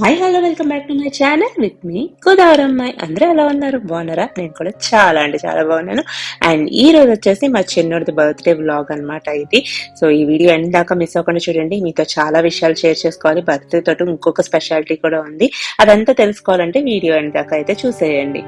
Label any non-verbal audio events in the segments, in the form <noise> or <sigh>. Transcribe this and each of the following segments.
Hi hello welcome back to my channel with me Godavari అమ్మాయి అందరూ ఎలా ఉన్నారు? బాగున్నారా? నేను కూడా చాలా అంటే చాలా బాగున్నాను. అండ్ ఈ రోజు వచ్చేసి మా చిన్నోడిది బర్త్డే వ్లాగ్ అన్నమాట ఇది. సో ఈ వీడియో ఎండ్ దాకా మిస్ అవ్వకుండా చూడండి. మీతో చాలా విషయాలు షేర్ చేసుకోవాలి. బర్త్డే తోటి ఇంకొక స్పెషాలిటీ కూడా ఉంది. అదంతా తెలుసుకోవాలంటే వీడియో ఎండ్ దాకా అయితే చూసేయండి.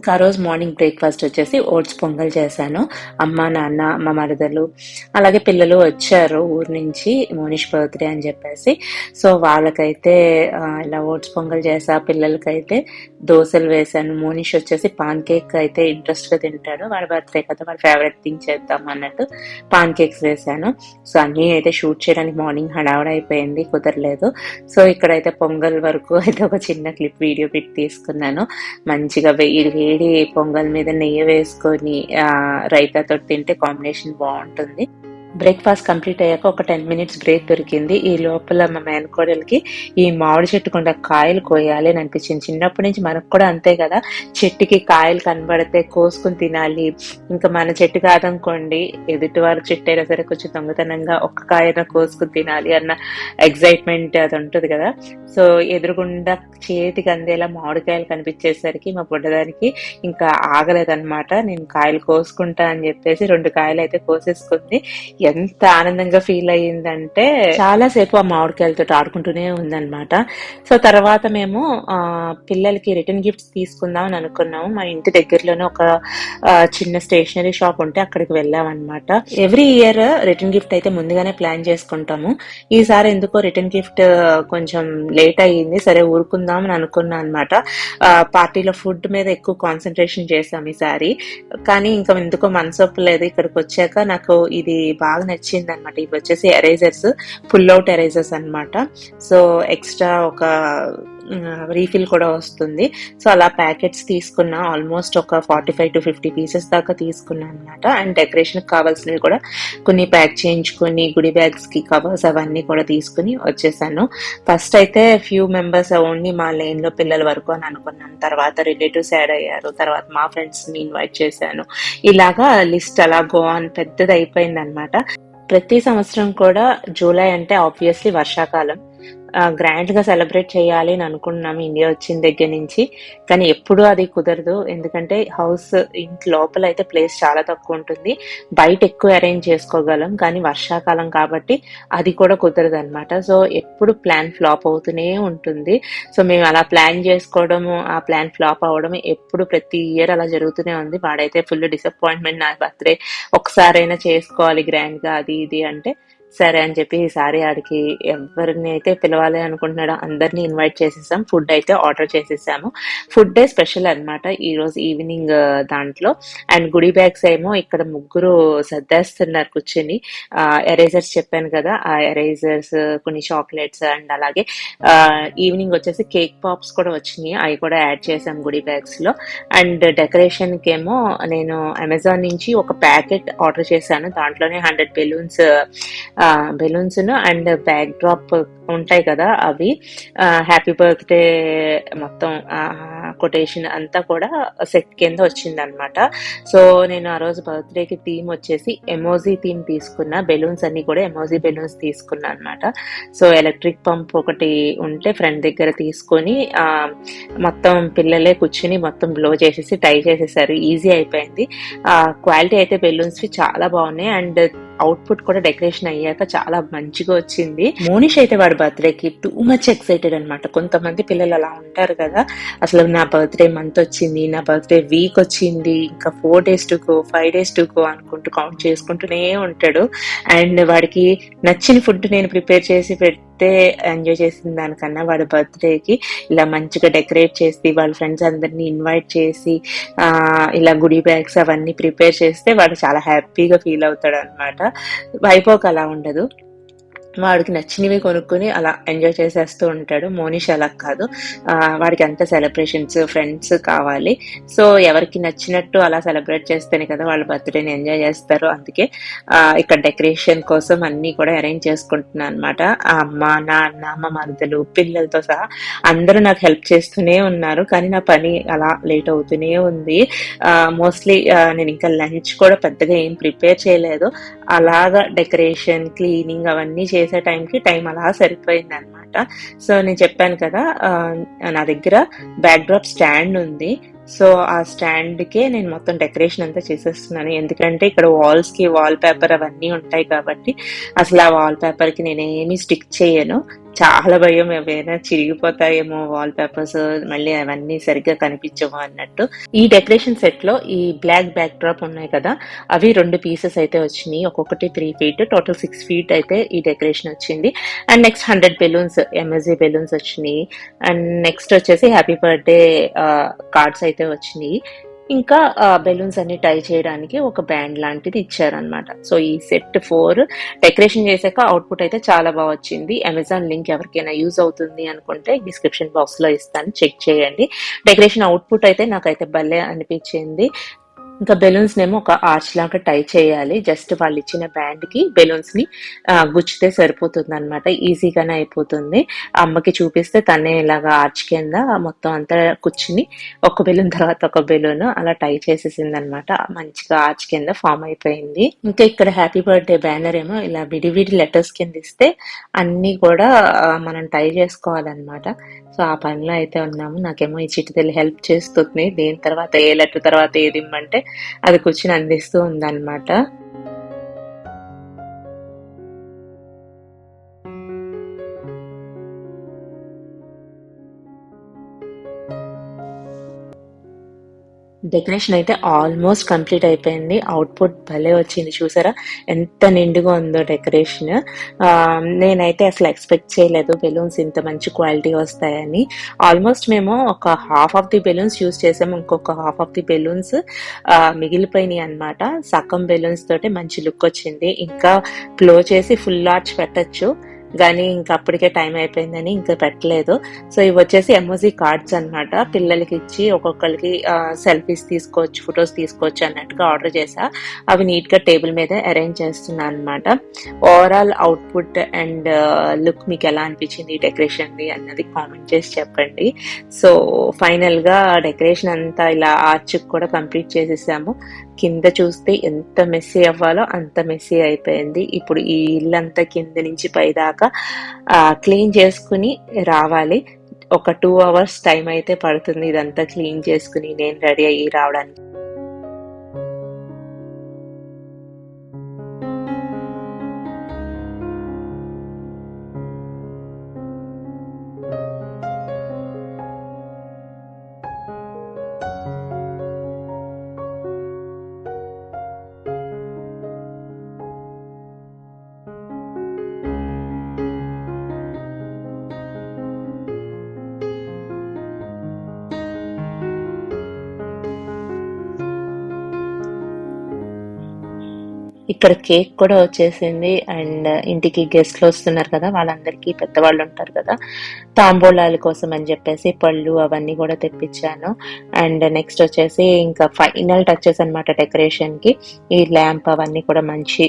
ఇంకా ఆ రోజు మార్నింగ్ బ్రేక్ఫాస్ట్ వచ్చేసి ఓట్స్ పొంగల్ చేశాను. అమ్మ నాన్న అమ్మ మరదలు అలాగే పిల్లలు వచ్చారు ఊరు నుంచి మోనిష్ బర్త్డే అని చెప్పేసి. సో వాళ్ళకైతే ఇలా ఓట్స్ పొంగల్ చేసా పిల్లలకైతే దోశలు వేశాను. మోనిష్ వచ్చేసి పాన్ కేక్ అయితే ఇంట్రెస్ట్గా తింటాడు. వాడి బర్త్డే కదా వాడి ఫేవరెట్ థింగ్ చేద్దాం అన్నట్టు పాన్ కేక్స్ వేశాను. సో అన్నీ అయితే షూట్ చేయడానికి మార్నింగ్ హడావుడ అయిపోయింది కుదరలేదు. సో ఇక్కడైతే పొంగల్ వరకు <laughs> అయితే ఒక చిన్న క్లిప్ వీడియో పెట్టి తీసుకున్నాను. మంచిగా వేడి వేడి పొంగల్ మీద నెయ్యి వేసుకొని ఆ, రైతాతో తింటే కాంబినేషన్ బాగుంటుంది. బ్రేక్ఫాస్ట్ కంప్లీట్ అయ్యాక ఒక టెన్ మినిట్స్ బ్రేక్ దొరికింది. ఈ లోపల మా మేనకోడలకి ఈ మామిడి చెట్టు కొండ కాయలు కోయాలి అని అనిపించింది. చిన్నప్పటి నుంచి మనకు కూడా అంతే కదా. చెట్టుకి కాయలు కనబడితే కోసుకుని తినాలి. ఇంకా మన చెట్టు కాదనుకోండి. ఎదుటి వారి చెట్టు అయినా సరే కొంచెం దొంగతనంగా ఒక్క కాయన కోసుకుని తినాలి అన్న ఎగ్జైట్మెంట్ అది ఉంటుంది కదా. సో ఎదురుగుండా చేతికి అందేలా మామిడికాయలు కనిపించేసరికి మా బుడ్డదానికి ఇంకా ఆగలేదన్నమాట. నేను కాయలు కోసుకుంటా అని చెప్పేసి రెండు కాయలు అయితే కోసేసుకుంది. ఎంత ఆనందంగా ఫీల్ అయ్యిందంటే చాలా సేపు ఆ మామిడికాయలతో ఆడుకుంటూనే ఉందన్నమాట. సో తర్వాత మేము ఆ, పిల్లలకి రిటర్న్ గిఫ్ట్స్ తీసుకుందాం అని అనుకున్నాము. మా ఇంటి దగ్గరలోనే ఒక చిన్న స్టేషనరీ షాప్ ఉంటే అక్కడికి వెళ్ళాం అనమాట ఎవ్రీ ఇయర్ రిటర్న్ గిఫ్ట్ అయితే ముందుగానే ప్లాన్ చేసుకుంటాము. ఈసారి ఎందుకో రిటర్న్ గిఫ్ట్ కొంచెం లేట్ అయ్యింది. సరే ఊరుకుందాం అని అనుకున్నా అనమాట పార్టీలో ఫుడ్ మీద ఎక్కువ కాన్సన్ట్రేషన్ చేసాం ఈసారి. కానీ ఇంకా ఎందుకో మనసొప్పలేదు ఇక్కడికి వచ్చాక నాకు ఇది బాగా నచ్చింది అనమాట ఇవి వచ్చేసి ఎరేజర్స్ పుల్ అవుట్ ఎరేజర్స్ అన్నమాట. సో ఎక్స్ట్రా ఒక రీఫిల్ కూడా వస్తుంది. సో అలా ప్యాకెట్స్ తీసుకున్న ఆల్మోస్ట్ ఒక forty five to fifty pieces దాకా తీసుకున్నా అనమాట అండ్ డెకరేషన్ కావాల్సినవి కూడా కొన్ని ప్యాక్ చేయించుకొని గుడి బ్యాగ్స్కి కవర్స్ అవన్నీ కూడా తీసుకుని వచ్చేసాను. ఫస్ట్ అయితే ఫ్యూ మెంబర్స్ ఓన్లీ మా లైన్లో పిల్లల వరకు అని అనుకున్నాను. తర్వాత రిలేటివ్స్ యాడ్ అయ్యారు. తర్వాత మా ఫ్రెండ్స్ని ఇన్వైట్ చేశాను. ఇలాగా లిస్ట్ అలా గో అని పెద్దది అయిపోయింది అనమాట ప్రతి సంవత్సరం కూడా జూలై అంటే ఆబ్వియస్లీ వర్షాకాలం. గ్రాండ్గా సెలబ్రేట్ చేయాలి అని అనుకున్నాం ఇండియా వచ్చిన దగ్గర నుంచి. కానీ ఎప్పుడూ అది కుదరదు. ఎందుకంటే హౌస్ ఇంటి లోపల అయితే ప్లేస్ చాలా తక్కువ ఉంటుంది. బయట ఎక్కువ అరేంజ్ చేసుకోగలం. కానీ వర్షాకాలం కాబట్టి అది కూడా కుదరదు అనమాట సో ఎప్పుడు ప్లాన్ ఫ్లాప్ అవుతూనే ఉంటుంది. సో మేము అలా ప్లాన్ చేసుకోవడము ఆ ప్లాన్ ఫ్లాప్ అవ్వడం ఎప్పుడు ప్రతి ఇయర్ అలా జరుగుతూనే ఉంది. వాడైతే ఫుల్ డిసప్పాయింట్మెంట్ నా బర్త్డే ఒకసారైనా చేసుకోవాలి గ్రాండ్గా అది ఇది అంటే. సరే అని చెప్పి ఈసారి ఆడికి ఎవరిని అయితే పిలవాలి అనుకుంటున్నాడో అందరినీ ఇన్వైట్ చేసేసాం. ఫుడ్ అయితే ఆర్డర్ చేసేసాము. ఫుడ్ డే స్పెషల్ అనమాట ఈరోజు ఈవినింగ్ దాంట్లో. అండ్ గుడి బ్యాగ్స్ ఏమో ఇక్కడ ముగ్గురు సర్దేస్తున్నారు కూర్చుని. ఎరేజర్స్ చెప్పాను కదా ఆ ఎరేజర్స్ కొన్ని చాక్లెట్స్ అండ్ అలాగే ఈవినింగ్ వచ్చేసి కేక్ పాప్స్ కూడా వచ్చినాయి. అవి కూడా యాడ్ చేసాం గుడి బ్యాగ్స్లో. అండ్ డెకరేషన్కి ఏమో నేను అమెజాన్ నుంచి ఒక ప్యాకెట్ ఆర్డర్ చేశాను. దాంట్లోనే hundred balloons balloons and backdrop ఉంటాయి కదా అవి. హ్యాపీ బర్త్డే మొత్తం కొటేషన్ అంతా కూడా సెట్ కింద వచ్చింది అనమాట సో నేను ఆ రోజు బర్త్డేకి థీమ్ వచ్చేసి ఎమోజీ థీమ్ తీసుకున్న. బెలూన్స్ అన్ని కూడా ఎమోజీ బెలూన్స్ తీసుకున్నా అనమాట సో ఎలక్ట్రిక్ పంప్ ఒకటి ఉంటే ఫ్రెండ్ దగ్గర తీసుకొని మొత్తం పిల్లలే కూర్చుని మొత్తం బ్లో చేసేసి టై చేసేసారు. ఈజీ అయిపోయింది. క్వాలిటీ అయితే బెలూన్స్ చాలా బాగున్నాయి. అండ్ అవుట్పుట్ కూడా డెకరేషన్ అయ్యాక చాలా మంచిగా వచ్చింది. మోనిష్ అయితే వాడి బర్త్డే కి టూ మచ్ ఎక్సైటెడ్ అనమాట కొంతమంది పిల్లలు అలా ఉంటారు కదా. అసలు నా బర్త్డే మంత్ వచ్చింది నా బర్త్డే వీక్ వచ్చింది ఇంకా four days to go five days to go అనుకుంటూ కౌంట్ చేసుకుంటూనే ఉంటాడు. అండ్ వాడికి నచ్చిన ఫుడ్ నేను ప్రిపేర్ చేసి బర్త్డే ఎంజాయ్ చేసిన దానికన్నా వాడి బర్త్డేకి ఇలా మంచిగా డెకరేట్ చేసి వాళ్ళ ఫ్రెండ్స్ అందరినీ ఇన్వైట్ చేసి ఆ ఇలా గుడి బ్యాగ్స్ అవన్నీ ప్రిపేర్ చేస్తే వాడు చాలా హ్యాపీగా ఫీల్ అవుతాడు అనమాట వైపోక్ అలా ఉండదు. వాడికి నచ్చినవి కొనుక్కొని అలా ఎంజాయ్ చేసేస్తూ ఉంటాడు. మోనిష్ అలా కాదు. ఆ, వాడికి అంత సెలబ్రేషన్స్ ఫ్రెండ్స్ కావాలి. సో ఎవరికి నచ్చినట్టు అలా సెలబ్రేట్ చేస్తేనే కదా వాళ్ళ బర్త్డేని ఎంజాయ్ చేస్తారు. అందుకే ఇక్కడ డెకరేషన్ కోసం అన్ని కూడా అరేంజ్ చేసుకుంటున్నాను అనమాట అమ్మ నాన్న అమ్మ మరదలు పిల్లలతో సహా అందరూ నాకు హెల్ప్ చేస్తూనే ఉన్నారు. కానీ నా పని అలా లేట్ అవుతూనే ఉంది. మోస్ట్లీ నేను ఇంకా లంచ్ కూడా పెద్దగా ఏం ప్రిపేర్ చేయలేదు. అలాగా డెకరేషన్ క్లీనింగ్ అవన్నీ చేసే టైంకి టైం అలా సరిపోయింది అనమాట సో నేను చెప్పాను కదా నా దగ్గర బ్యాక్ డ్రాప్ స్టాండ్ ఉంది. సో ఆ స్టాండ్కే నేను మొత్తం డెకరేషన్ అంతా చేసేస్తున్నాను. ఎందుకంటే ఇక్కడ వాల్స్కి వాల్ పేపర్ అవన్నీ ఉంటాయి కాబట్టి అసలు ఆ వాల్ పేపర్కి నేను ఏమీ స్టిక్ చేయను. చాలా భయం ఏవైనా చిరిగిపోతాయేమో వాల్ పేపర్స్ మళ్ళీ అవన్నీ సరిగ్గా కనిపించవు అన్నట్టు. ఈ డెకరేషన్ సెట్లో ఈ బ్లాక్ బ్యాక్ డ్రాప్ ఉన్నాయి కదా అవి రెండు పీసెస్ అయితే వచ్చినాయి. ఒక్కొక్కటి three feet total six feet అయితే ఈ డెకరేషన్ వచ్చింది. And next hundred balloons MSG balloons వచ్చినాయి. అండ్ నెక్స్ట్ వచ్చేసి హ్యాపీ బర్త్డే కార్డ్స్ అయితే వచ్చినాయి. ఇంకా బెలూన్స్ అన్ని టై చేయడానికి ఒక బ్యాండ్ లాంటిది ఇచ్చారనమాట సో ఈ సెట్ ఫోర్ డెకరేషన్ చేశాక అవుట్పుట్ అయితే చాలా బాగా వచ్చింది. అమెజాన్ లింక్ ఎవరికైనా యూజ్ అవుతుంది అనుకుంటే డిస్క్రిప్షన్ బాక్స్లో ఇస్తాను. చెక్ చేయండి. డెకరేషన్ అవుట్పుట్ అయితే నాకైతే భలే అనిపించింది. ఇంకా బెలూన్స్ నేమో ఒక ఆర్చ్ లాగా టై చేయాలి. జస్ట్ వాళ్ళు ఇచ్చిన బ్యాండ్కి బెలూన్స్ని గుచ్చితే సరిపోతుంది అనమాట ఈజీగానే అయిపోతుంది. అమ్మకి చూపిస్తే తనే ఇలాగా ఆర్చ్ కింద మొత్తం అంతా కూర్చుని ఒక బెలూన్ తర్వాత ఒక బెలూన్ అలా టై చేసేసింది అనమాట మంచిగా ఆర్చ్ కింద ఫామ్ అయిపోయింది. ఇంకా ఇక్కడ హ్యాపీ బర్త్డే బ్యానర్ ఏమో ఇలా విడివిడి లెటర్స్ కింద ఇస్తే అన్ని కూడా మనం టై చేసుకోవాలన్నమాట. సో ఆ పనిలో అయితే ఉన్నాము. నాకేమో ఈ చిటితల్లి హెల్ప్ చేస్తుంది. దేని తర్వాత ఏ లెటర్ తర్వాత ఏది ఇమ్మంటే అది కూర్చుని అందిస్తూ ఉందన్నమాట. డెకరేషన్ అయితే ఆల్మోస్ట్ కంప్లీట్ అయిపోయింది. అవుట్పుట్ భలే వచ్చింది. చూసారా? ఎంత నిండుగా ఉందో డెకరేషన్ నేనైతే అసలు ఎక్స్పెక్ట్ చేయలేదు. బెలూన్స్ ఇంత మంచి క్వాలిటీ వస్తాయని. ఆల్మోస్ట్ మేము ఒక half of the balloons use చేసాము. ఇంకొక హాఫ్ ఆఫ్ ది బెలూన్స్ మిగిలిపోయినాయి అన్నమాట. సగం బెలూన్స్ తోటి మంచి లుక్ వచ్చింది. ఇంకా క్లో చేసి ఫుల్ ఆర్చ్ పెట్టచ్చు. కానీ ఇంకా అప్పటికే టైం అయిపోయిందని ఇంకా పెట్టలేదు. సో ఇవి వచ్చేసి ఎంఓజీ కార్డ్స్ అన్నమాట. పిల్లలకి ఇచ్చి ఒక్కొక్కరికి సెల్ఫీస్ తీసుకోవచ్చు ఫొటోస్ తీసుకోవచ్చు అన్నట్టుగా ఆర్డర్ చేసా అవి నీట్గా టేబుల్ మీద అరేంజ్ చేస్తున్నాను అనమాట ఓవరాల్ అవుట్పుట్ అండ్ లుక్ మీకు ఎలా అనిపించింది డెకరేషన్ అన్నది కామెంట్ చేసి చెప్పండి. సో ఫైనల్గా డెకరేషన్ అంతా ఇలా ఆర్చ్ కూడా కంప్లీట్ చేసేసాము. కింద చూస్తే ఎంత మెస్సీ అవ్వాలో అంత మెస్సీ అయిపోయింది. ఇప్పుడు ఈ ఇల్లంతా కింద నుంచి పైదాకా క్లీన్ చేసుకుని రావాలి. ఒక టూ అవర్స్ టైం అయితే పడుతుంది ఇదంతా క్లీన్ చేసుకుని నేను రెడీ అయ్యి రావడానికి. ఇక్కడ కేక్ కూడా వచ్చేసింది. అండ్ ఇంటికి గెస్ట్లు వస్తున్నారు కదా వాళ్ళందరికీ పెద్దవాళ్ళు ఉంటారు కదా. తాంబూలాల కోసం అని చెప్పేసి పళ్ళు అవన్నీ కూడా తెప్పించాను. అండ్ నెక్స్ట్ వచ్చేసి ఇంకా ఫైనల్ టచెస్ అనమాట డెకరేషన్కి. ఈ ల్యాంప్ అవన్నీ కూడా మంచి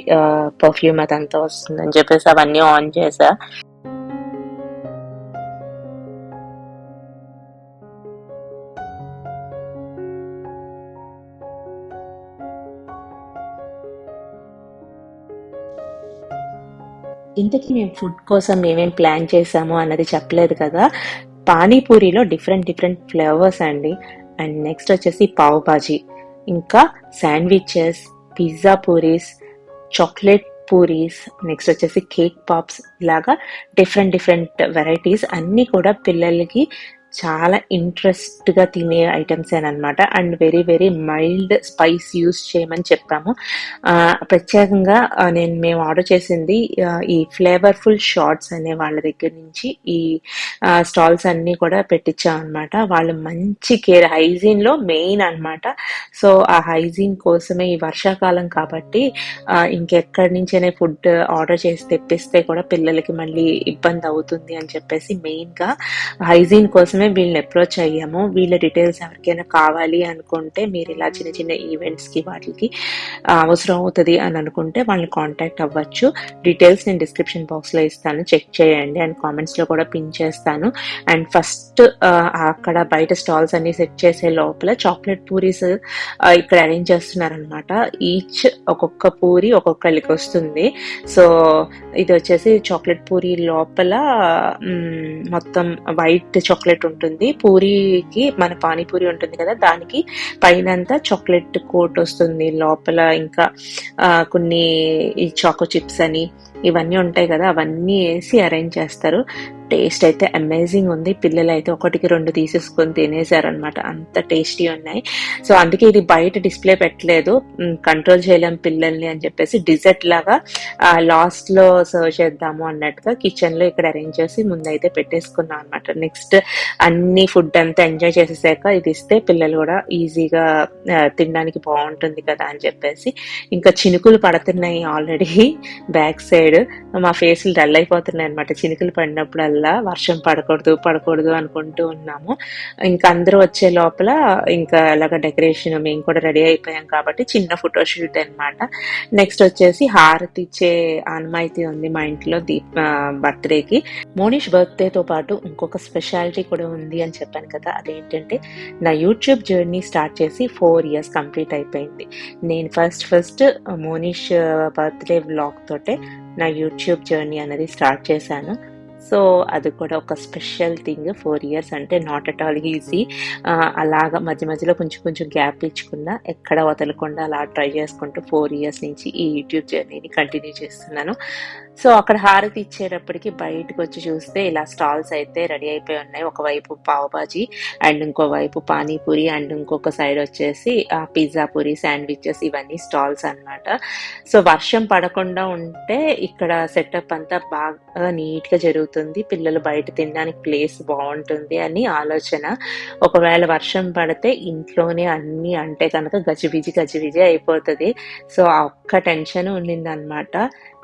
పర్ఫ్యూమ్ అదంతా వస్తుందని చెప్పేసి అవన్నీ ఆన్ చేసా. ఇంతకీ మేము ఫుడ్ కోసం ఏమేమి ప్లాన్ చేసాము అన్నది చెప్పలేదు కదా. పానీపూరిలో డిఫరెంట్ డిఫరెంట్ ఫ్లేవర్స్ అండి. అండ్ నెక్స్ట్ వచ్చేసి పావ్ బాజీ. ఇంకా sandwiches pizza puris chocolate puris next వచ్చేసి కేక్ పాప్స్ ఇలాగా డిఫరెంట్ డిఫరెంట్ వెరైటీస్ అన్నీ కూడా పిల్లలకి చాలా ఇంట్రెస్ట్గా తినే ఐటమ్స్ అనమాట and very very mild spice use చేయమని చెప్పాము. ప్రత్యేకంగా నేను మేము ఆర్డర్ చేసింది ఈ ఫ్లేవర్ఫుల్ షార్ట్స్ అనే వాళ్ళ దగ్గర నుంచి ఈ స్టాల్స్ అన్నీ కూడా పెట్టించాం అనమాట వాళ్ళు మంచి కేర్ హైజీన్లో మెయిన్ అన్నమాట. సో ఆ హైజీన్ కోసమే ఈ వర్షాకాలం కాబట్టి ఇంకెక్కడి నుంచైనా ఫుడ్ ఆర్డర్ చేసి తెప్పిస్తే కూడా పిల్లలకి మళ్ళీ ఇబ్బంది అవుతుంది అని చెప్పేసి మెయిన్గా హైజీన్ కోసమే వీళ్ళని అప్రోచ్ అయ్యాము. వీళ్ళ డీటెయిల్స్ ఎవరికైనా కావాలి అనుకుంటే మీరు ఇలా చిన్న చిన్న ఈవెంట్స్కి వాటికి అవసరం అవుతుంది అని అనుకుంటే వాళ్ళని కాంటాక్ట్ అవ్వచ్చు. డీటెయిల్స్ నేను డిస్క్రిప్షన్ బాక్స్లో ఇస్తాను. చెక్ చేయండి. అండ్ కామెంట్స్లో కూడా పిన్ చేస్తాను. అండ్ ఫస్ట్ అక్కడ బయట స్టాల్స్ అన్ని సెట్ చేసే లోపల చాక్లెట్ పూరీస్ ఇక్కడ అరేంజ్ చేస్తున్నారనమాట ఈచ్ ఒక్కొక్క పూరి ఒక్కొక్కరికి వస్తుంది. సో ఇది వచ్చేసి చాక్లెట్ పూరి లోపల మొత్తం వైట్ చాక్లెట్ ఉంటుంది. పూరికి మన పానీపూరి ఉంటుంది కదా దానికి పైనంతా చాక్లెట్ కోట్ వస్తుంది. లోపల ఇంకా కొన్ని ఈ చాకో చిప్స్ అని ఇవన్నీ ఉంటాయి కదా అవన్నీ వేసి అరేంజ్ చేస్తారు. టేస్ట్ అయితే అమేజింగ్ ఉంది. పిల్లలు అయితే ఒకటికి రెండు తీసేసుకొని తినేసారనమాట అంత టేస్టీ ఉన్నాయి. సో అందుకే ఇది బయట డిస్ప్లే పెట్టలేదు. కంట్రోల్ చేయలేం పిల్లల్ని అని చెప్పేసి డిజర్ట్ లాగా లాస్ట్లో సర్వ్ చేద్దాము అన్నట్టుగా కిచెన్లో ఇక్కడ అరేంజ్ చేసి ముందైతే పెట్టేసుకున్నాం అనమాట నెక్స్ట్ అన్ని ఫుడ్ అంతా ఎంజాయ్ చేసేసాక ఇది ఇస్తే పిల్లలు కూడా ఈజీగా తినడానికి బాగుంటుంది కదా అని చెప్పేసి ఇంకా చినుకులు పడుతున్నాయి ఆల్రెడీ. <laughs> బ్యాక్ సైడ్ మా ఫేస్లు డల్ అయిపోతున్నాయి అనమాట చినుకులు పడినప్పుడల్లా వర్షం పడకూడదు పడకూడదు అనుకుంటూ ఉన్నాము. ఇంకా అందరూ వచ్చే లోపల ఇంకా అలాగ డెకరేషన్ మేము కూడా రెడీ అయిపోయాం కాబట్టి చిన్న ఫోటో షూట్ అనమాట నెక్స్ట్ వచ్చేసి హారతి ఇచ్చే ఆనమాయితీ ఉంది మా ఇంట్లో దీప్ బర్త్డేకి. మోనిష్ బర్త్డే తో పాటు ఇంకొక స్పెషాలిటీ కూడా ఉంది అని చెప్పాను కదా అదేంటంటే నా యూట్యూబ్ జర్నీ స్టార్ట్ చేసి ఫోర్ ఇయర్స్ కంప్లీట్ అయిపోయింది. నేను first first Monish birthday vlog తోటే నా యూట్యూబ్ జర్నీ అనేది స్టార్ట్ చేశాను. సో అది కూడా ఒక స్పెషల్ థింగ్ ఫోర్ ఇయర్స్ అంటే నాట్ అట్ ఆల్ ఈజీ అలాగా మధ్య మధ్యలో కొంచెం కొంచెం గ్యాప్ ఇచ్చకుండా ఎక్కడ వదలకుండా అలా ట్రై చేసుకుంటూ ఫోర్ ఇయర్స్ నుంచి ఈ యూట్యూబ్ జర్నీని కంటిన్యూ చేస్తున్నాను. సో అక్కడ హారతి ఇచ్చేటప్పటికి బయటకు వచ్చి చూస్తే ఇలా స్టాల్స్ అయితే రెడీ అయిపోయి ఉన్నాయి. ఒకవైపు పావుబాజీ అండ్ ఇంకోవైపు పానీపూరి అండ్ ఇంకొక సైడ్ వచ్చేసి పిజ్జా పూరి శాండ్విచెస్ ఇవన్నీ స్టాల్స్ అన్నమాట. సో వర్షం పడకుండా ఉంటే ఇక్కడ సెటప్ అంతా బాగా నీట్గా జరుగుతుంది. పిల్లలు బయట తినడానికి ప్లేస్ బాగుంటుంది అని ఆలోచన. ఒకవేళ వర్షం పడితే ఇంట్లోనే అన్ని అంటే కనుక గజిబిజి గజిబిజి అయిపోతుంది. సో ఆ ఒక్క టెన్షన్ ఉండిందనమాట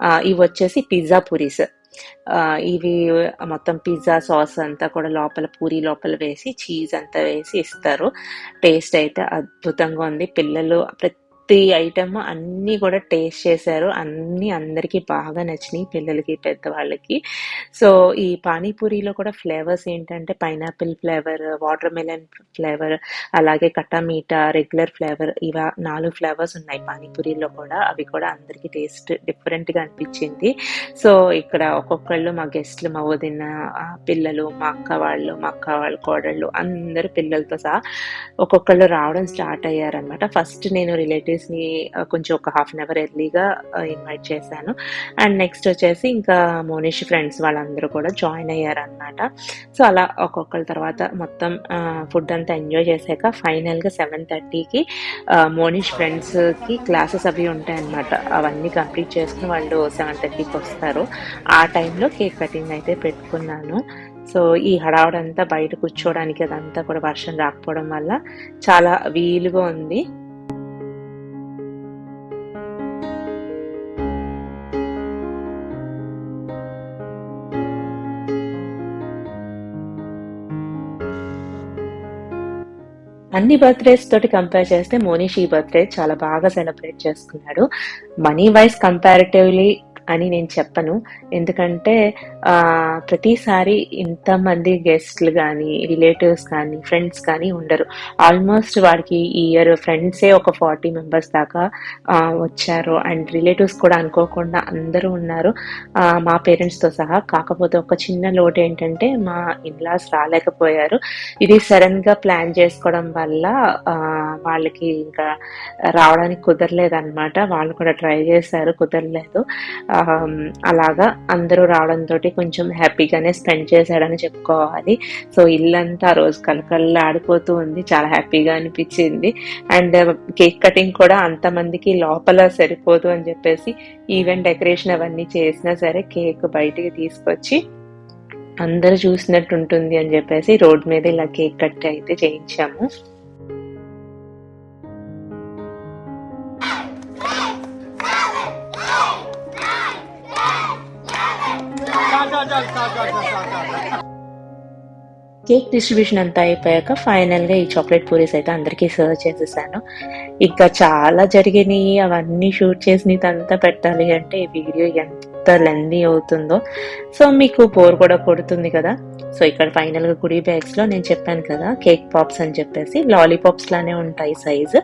ఇవి వచ్చేసి పిజ్జా పూరీస్. ఆ, ఇవి మొత్తం పిజ్జా సాస్ అంతా కూడా లోపల పూరి లోపల వేసి చీజ్ అంతా వేసి ఇస్తారు. టేస్ట్ అయితే అద్భుతంగా ఉంది. పిల్లలు ప్రతి ఐటమ్ అన్ని కూడా టేస్ట్ చేశారు. అన్ని అందరికీ బాగా నచ్చినాయి పిల్లలకి పెద్దవాళ్ళకి. సో ఈ పానీపూరిలో కూడా ఫ్లేవర్స్ ఏంటంటే pineapple flavour watermelon flavour అలాగే కట్టా మీఠా రెగ్యులర్ ఫ్లేవర్ ఇవా నాలుగు ఫ్లేవర్స్ ఉన్నాయి పానీపూరిలో కూడా. అవి కూడా అందరికీ టేస్ట్ డిఫరెంట్గా అనిపించింది. సో ఇక్కడ ఒక్కొక్కళ్ళు మా గెస్ట్లు మా వదిన పిల్లలు మా అక్క వాళ్ళు మా అక్క వాళ్ళ కోడళ్ళు అందరు పిల్లలతో సహా ఒక్కొక్కళ్ళు రావడం స్టార్ట్ అయ్యారనమాట ఫస్ట్ నేను రిలేటివ్స్ ని uh, కొంచెం ఒక హాఫ్ అన్ అవర్ ఎర్లీగా ఇన్వైట్ చేశాను. అండ్ నెక్స్ట్ వచ్చేసి ఇంకా మోనిష్ ఫ్రెండ్స్ వాళ్ళందరూ కూడా జాయిన్ అయ్యారనమాట సో అలా ఒక్కొక్కరి తర్వాత మొత్తం uh, ఫుడ్ అంతా ఎంజాయ్ చేశాక ఫైనల్గా సెవెన్ థర్టీకి మోనిష్ ఫ్రెండ్స్కి క్లాసెస్ అవి ఉంటాయన్నమాట. అవన్నీ కంప్లీట్ చేసుకుని వాళ్ళు సెవెన్ థర్టీకి వస్తారు. ఆ టైంలో కేక్ కటింగ్ అయితే పెట్టుకున్నాను. సో ఈ హడావుడంతా బయట కూర్చోవడానికి అదంతా కూడా వర్షం రాకపోవడం వల్ల చాలా వీలుగా ఉంది. అన్ని బర్త్డేస్ తోటి కంపేర్ చేస్తే మోనిష్ ఈ బర్త్డే చాలా బాగా సెలబ్రేట్ చేసుకున్నాడు. మనీ వైజ్ కంపారిటివ్లీ అని నేను చెప్పను. ఎందుకంటే ప్రతిసారి ఇంతమంది గెస్ట్లు కానీ రిలేటివ్స్ కానీ ఫ్రెండ్స్ కానీ ఉండరు. ఆల్మోస్ట్ వాడికి ఈ ఇయర్ ఫ్రెండ్సే ఒక ఫార్టీ మెంబర్స్ దాకా వచ్చారు. అండ్ రిలేటివ్స్ కూడా అనుకోకుండా అందరూ ఉన్నారు. మా పేరెంట్స్తో సహా. కాకపోతే ఒక చిన్న లోటు ఏంటంటే మా ఇన్లాస్ రాలేకపోయారు. ఇది సడన్గా ప్లాన్ చేసుకోవడం వల్ల వాళ్ళకి ఇంకా రావడానికి కుదరలేదన్నమాట. వాళ్ళు కూడా ట్రై చేశారు కుదరలేదు. అలాగా అందరూ రావడంతో కొంచెం హ్యాపీగానే స్పెండ్ చేశాడని చెప్పుకోవాలి. సో ఇల్లంతా ఆ రోజు కలకల్లా ఆడిపోతూ ఉంది. చాలా హ్యాపీగా అనిపించింది. అండ్ కేక్ కటింగ్ కూడా అంతమందికి లోపల సరిపోదు అని చెప్పేసి ఈవెంట్ డెకరేషన్ అవన్నీ చేసినా సరే కేక్ బయటికి తీసుకొచ్చి అందరు చూసినట్టు ఉంటుంది అని చెప్పేసి రోడ్ మీద ఇలా కేక్ కట్ అయితే చేయించాము. కేక్ డిస్ట్రిబ్యూషన్ అంతా అయిపోయాక ఫైనల్గా ఈ చాక్లెట్ పూరీస్ అయితే అందరికీ సర్వ్ చేసేసాను. ఇంకా చాలా జరిగినాయి అవన్నీ షూట్ చేసి అంతా పెట్టాలి అంటే ఈ వీడియో ఎంత లెందీ అవుతుందో. సో మీకు బోర్ కూడా కొడుతుంది కదా. సో ఇక్కడ ఫైనల్గా కుడి గుడి నేను చెప్పాను కదా కేక్ పాప్స్ అని చెప్పేసి. లాలీపాప్స్ లానే ఉంటాయి సైజు.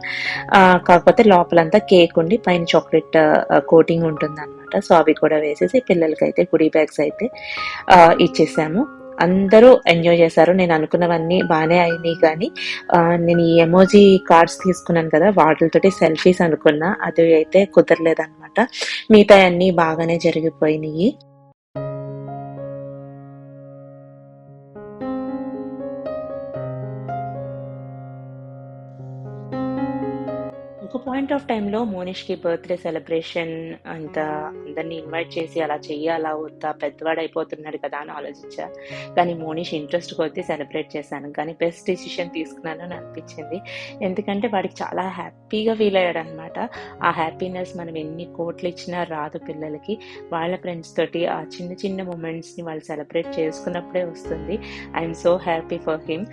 కాకపోతే లోపలంతా కేక్ ఉండి పైన చాక్లెట్ కోటింగ్ ఉంటుంది అనమాట సో అవి కూడా వేసేసి పిల్లలకి అయితే గుడి బ్యాగ్స్ అయితే ఇచ్చేసాము. అందరూ ఎంజాయ్ చేశారు. నేను అనుకున్నవన్నీ బాగానే అయినాయి కానీ నేను ఈ ఎమోజీ కార్డ్స్ తీసుకున్నాను కదా వాటితోటి సెల్ఫీస్ అనుకున్నా. అది అయితే కుదరలేదన్నమాట. మిగతా అన్ని బాగానే జరిగిపోయినాయి. పాయింట్ ఆఫ్ టైంలో మోనిష్కి బర్త్డే సెలబ్రేషన్ అంత అందరినీ ఇన్వైట్ చేసి అలా చెయ్యాలా వద్దా పెద్దవాడు అయిపోతున్నాడు కదా అని ఆలోచించా. కానీ మోనిష్ ఇంట్రెస్ట్ కొద్దీ సెలబ్రేట్ చేశాను. కానీ బెస్ట్ డిసిషన్ తీసుకున్నాను అని అనిపించింది. ఎందుకంటే వాడికి చాలా హ్యాపీగా ఫీల్ అయ్యాడు అనమాట ఆ హ్యాపీనెస్ మనం ఎన్ని కోట్లు ఇచ్చినా రాదు పిల్లలకి. వాళ్ళ ఫ్రెండ్స్ తోటి ఆ చిన్న చిన్న మూమెంట్స్ని వాళ్ళు సెలబ్రేట్ చేసుకున్నప్పుడే వస్తుంది. I'm so happy for him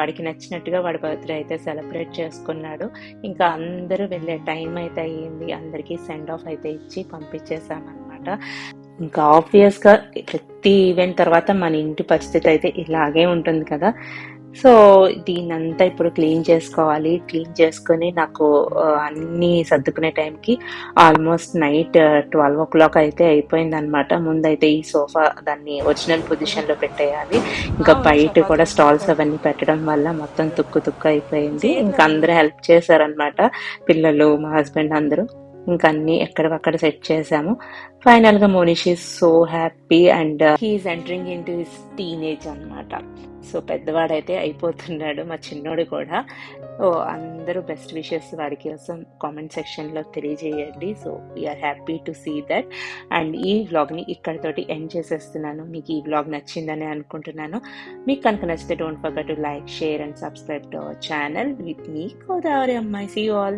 వాడికి నచ్చినట్టుగా వాడి బర్త్డే అయితే సెలబ్రేట్ చేసుకున్నాడు. ఇంకా అందరూ వెళ్ళే టైం అయితే అయ్యింది. అందరికీ సెండ్ ఆఫ్ అయితే ఇచ్చి పంపించేసామన్నమాట ఇంకా ఆబ్వియస్గా ప్రతి ఈవెంట్ తర్వాత మన ఇంటి పరిస్థితి అయితే ఇలాగే ఉంటుంది కదా. సో దీన్నంతా ఇప్పుడు క్లీన్ చేసుకోవాలి. క్లీన్ చేసుకొని నాకు అన్ని సర్దుకునే టైంకి almost night twelve o'clock అయితే అయిపోయింది అనమాట ముందైతే ఈ సోఫా దాన్ని ఒరిజినల్ పొజిషన్లో పెట్టేయాలి. ఇంకా బయట కూడా స్టాల్స్ అవన్నీ పెట్టడం వల్ల మొత్తం తుక్కు తుక్కు అయిపోయింది. ఇంకా అందరూ హెల్ప్ చేశారనమాట పిల్లలు మా హస్బెండ్ అందరూ. ఇంకా అన్ని ఎక్కడికక్కడ సెట్ చేసాము ఫైనల్గా Monish is so happy and he's entering into his teenage అనమాట సో పెద్దవాడైతే అయిపోతున్నాడు మా చిన్నోడు కూడా. ఓ అందరూ బెస్ట్ విషెస్ వాడి కోసం కామెంట్ సెక్షన్లో తెలియజేయండి. So we're happy to see that and ఈ వ్లాగ్ని ఇక్కడితోటి ఎండ్ చేసేస్తున్నాను. మీకు ఈ వ్లాగ్ నచ్చిందని అనుకుంటున్నాను. మీకు కనుక నచ్చితే don't forget to like share and subscribe to our channel with me Godavari అమ్మాయి సీ ఆల్